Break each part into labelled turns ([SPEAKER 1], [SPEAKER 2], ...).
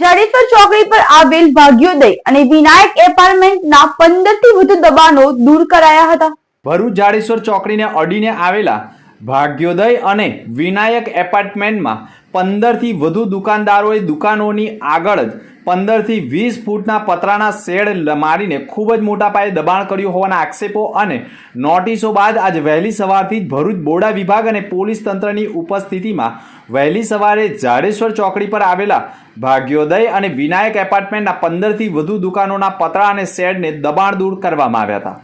[SPEAKER 1] જાડેશ્વર ચોકડી પર આવેલ ભાગ્યોદય અને વિનાયક એપાર્ટમેન્ટના પંદરથી વધુ દબાણો દૂર કરાયા હતા.
[SPEAKER 2] ભરૂચ જાડેશ્વર ચોકડીને અડીને આવેલા ભાગ્યોદય અને વિનાયક એપાર્ટમેન્ટમાં પંદરથી વધુ દુકાનદારોએ દુકાનોની આગળ જ પંદરથી વીસ ફૂટના પતરાના શેડ મારીને ખૂબ જ મોટા પાયે દબાણ કર્યું હોવાના આક્ષેપો અને નોટિસો બાદ આજ વહેલી સવારથી જ ભરૂચ બોડા વિભાગ અને પોલીસ તંત્રની ઉપસ્થિતિમાં વહેલી સવારે જાડેશ્વર ચોકડી પર આવેલા ભાગ્યોદય અને વિનાયક એપાર્ટમેન્ટના પંદરથી વધુ દુકાનોના પતરા અને શેડને દબાણ દૂર કરવામાં આવ્યા હતા.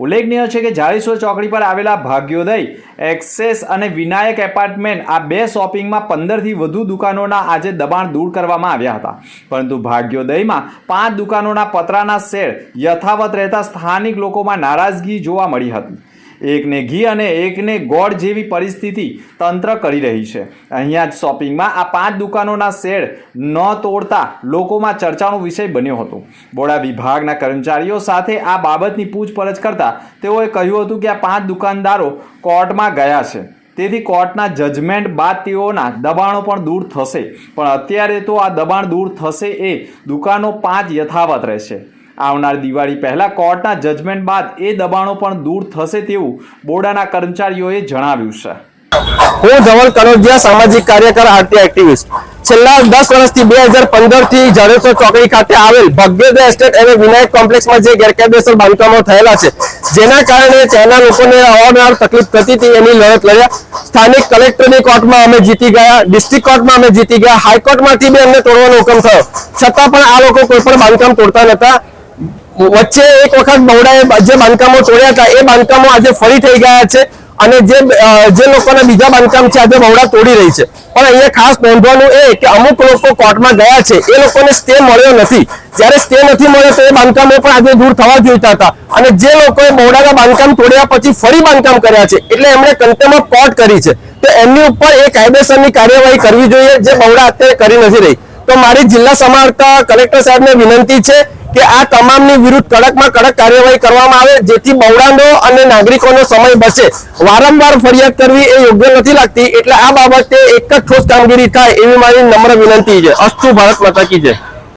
[SPEAKER 2] ઉલ્લેખનીય છે કે જાળીસોર ચોકડી પર આવેલા ભાગ્યોદય એક્સેસ અને વિનાયક એપાર્ટમેન્ટ આ બે શોપિંગમાં પંદરથી વધુ દુકાનોના આજે દબાણ દૂર કરવામાં આવ્યા હતા. પરંતુ ભાગ્યોદયમાં પાંચ દુકાનોના પતરાના શેડ યથાવત રહેતા સ્થાનિક લોકોમાં નારાજગી જોવા મળી હતી. એકને ઘી અને એકને ગોળ જેવી પરિસ્થિતિ તંત્ર કરી રહી છે. અહીંયા જ શોપિંગમાં આ પાંચ દુકાનોના શેડ ન તોડતા લોકોમાં ચર્ચાનો વિષય બન્યો હતો. બોડા વિભાગના કર્મચારીઓ સાથે આ બાબતની પૂછપરછ કરતા તેઓએ કહ્યું હતું કે આ પાંચ દુકાનદારો કોર્ટમાં ગયા છે. તેથી કોર્ટના જજમેન્ટ બાદ તેઓના દબાણો પણ દૂર થશે. પણ અત્યારે તો આ દબાણ દૂર થશે એ દુકાનો પાંચ યથાવત રહેશે. આવનાર દિવાળી પહેલાં કોર્ટના જજમેન્ટ બાદ એ દબાણો પણ દૂર થશે તેવું બોર્ડાના કર્મચારીઓએ જણાવ્યું છે.
[SPEAKER 3] હું ધવલ કનોજિયા, સામાજિક કાર્યકર, આરતી એક્ટિવિસ્ટ. છેલ્લા દસ વર્ષથી બે હજાર પંદરથી જાડેશ્વર ચોકડી ખાતે આવેલ ભગ્યોદય એસ્ટેટ અને વિનાયક કોમ્પ્લેક્સમાં જે ગેરકાયદેસર બાંધકામો થયેલા છે, જેના કારણે ત્યાંના લોકોને અવારનવાર તકલીફ થતી હતી એની લડત લડ્યા. સ્થાનિક કલેક્ટરની કોર્ટમાં અમે જીતી ગયા, ડિસ્ટ્રિક્ટ કોર્ટમાં અમે જીતી ગયા. હાઈકોર્ટમાંથી બી અમને તોડવાનો હુકમ થયો. છતાં પણ આ લોકો કોઈ પણ બાંધકામ તોડતા નતા વચ્ચે એક વખત બહોળાએ જે બાંધકામો તોડ્યા હતા, એ બાંધકામો આજે ફરી થઈ ગયા છે અને જે જે લોકોના બીજા બાંધકામ છે, આજે બહોળા તોડી રહી છે. પણ અહીંયા ખાસ નોંધવાનું એ કે અમુક લોકો કોર્ટમાં ગયા છે, એ લોકોને સ્ટે મળ્યો નથી. જ્યારે સ્ટે નથી મળ્યો તો એ બાંધકામો પણ આજે દૂર થવા જોઈતા હતા. અને જે લોકોએ બહોળાના બાંધકામ તોડ્યા પછી ફરી બાંધકામ કર્યા છે, એટલે એમણે ઓફ કોર્ટ કરી છે. તો એમની ઉપર એ કાયદેસરની કાર્યવાહી કરવી જોઈએ, જે બહોળા અત્યારે કરી નથી રહી. તો મારી જિલ્લા સમારતા કલેક્ટર સાહેબને વિનંતી છે કે આ તમામની વિરુદ્ધ કડકમાં કડક કાર્યવાહી કરવામાં આવે, જેથી બવડાનો અને નાગરિકોનો સમય બચે. વારંવાર ફરિયાદ કરવી એ યોગ્ય નથી લાગતી, એટલે આ બાબતે એક જ ઠોસ કામગીરી થાય એવી મારી નમ્ર વિનંતી છે. અસ્તુ ભારત માતા જય.